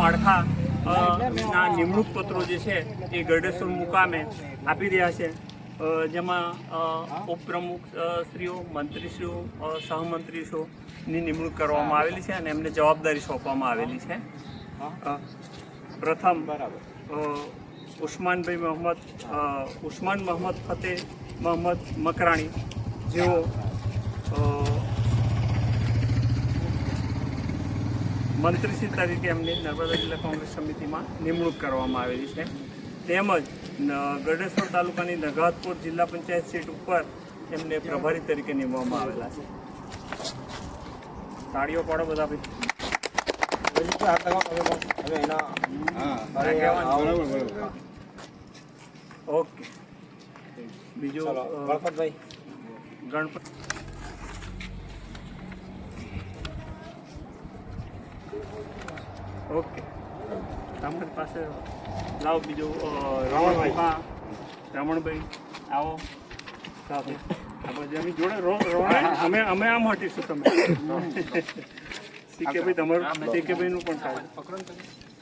માળખા ના નિમણૂક પત્રો જે છે એ ગરડેશ્વર મુકામે આપી રહ્યા છે. જેમાં ઉપપ્રમુખ શ્રીઓ, મંત્રીશ્રીઓ સહમંત્રીશ્રીઓની નિમણૂક કરવામાં આવેલી છે અને એમને જવાબદારી સોંપવામાં આવેલી છે. પ્રથમ ઉસ્માનભાઈ મોહમ્મદ ઉસ્માન મોહમ્મદ ફતેહ મોહમ્મદ મકરાણી, જેઓ મંત્રીશ્રી તરીકે એમની નર્મદા જિલ્લા કોંગ્રેસ સમિતિમાં નિમણૂક કરવામાં આવેલી છે. તેમજ ગઢેશ્વર તાલુકાની નગાતપુર જિલ્લા પંચાયત સીટ ઉપર એમને પ્રભારી તરીકે નિમવામાં આવેલા છે. તાળીઓ પાડો બધા ભાઈ. ઓકે. બીજું લગાવો ઓકે. તમારી પાસે લાવો બીજું રમણભાઈ. હા રમણભાઈ આવો. આપણે જોડે અમે અમે આમ હટીશું તમે. સીકે ભાઈ તમારું સીકે ભાઈનું પણ થાય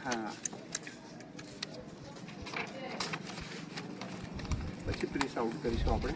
હા. પછી પ્રીસ આઉટ કરીશું આપણે.